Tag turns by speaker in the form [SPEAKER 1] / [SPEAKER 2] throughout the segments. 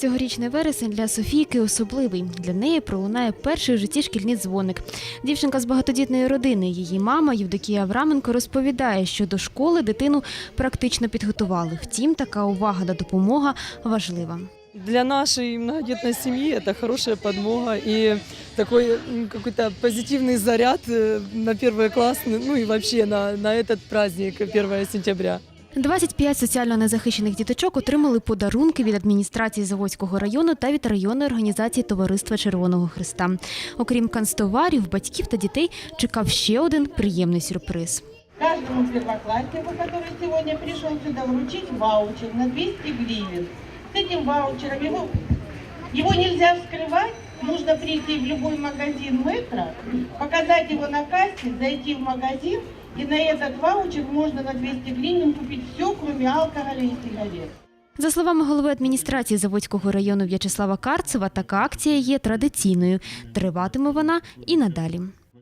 [SPEAKER 1] Цьогорічний вересень для Софійки особливий. Для неї пролунає перший у житті шкільний дзвоник. Дівчинка з багатодітної родини. Її мама Євдокія Авраменко розповідає, що до школи дитину практично підготували. Втім, така увага та допомога важлива.
[SPEAKER 2] Для нашей многодетной семьи это хорошая подмога и такой м, какой-то позитивный заряд э, на первый класс, ну и вообще на, на этот праздник 1 сентября.
[SPEAKER 1] 25 соціально незахищених діточок отримали подарунки від адміністрації Заводського району та від районної організації Товариства Червоного Христа. Окрім канцтоварів, батьків та дітей чекав ще один приємний сюрприз.
[SPEAKER 3] Каждому первокласснику, который сегодня пришел сюда, вручить ваучер на 200 гривен. С этим ваучером его, его нельзя вскрывать, нужно прийти в любой магазин метро, показать его на кассе, зайти в магазин, и на этот ваучер можно на 200 гривен купить все, кроме алкоголя и сигарет.
[SPEAKER 1] За словами голови адміністрації Заводського району В'ячеслава Карцева, така акція є традиційною. Триватиме вона і надалі.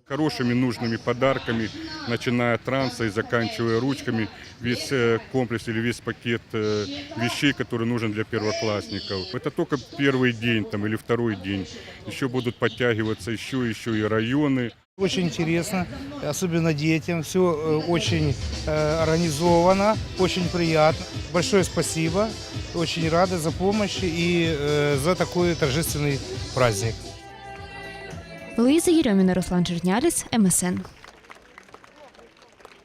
[SPEAKER 4] Хорошими нужными подарками, начиная от транса и заканчивая ручками, весь э, комплекс или весь пакет э, вещей, который нужен для первоклассников. Это только первый день там, или второй день. Еще будут подтягиваться еще, еще и районы.
[SPEAKER 5] Очень интересно, особенно детям. Все очень э, организовано, очень приятно. Большое спасибо. Очень рада за помощь и за такой торжественный праздник.
[SPEAKER 1] Луїза Єрьоміна, Руслан Черняліс, МСН.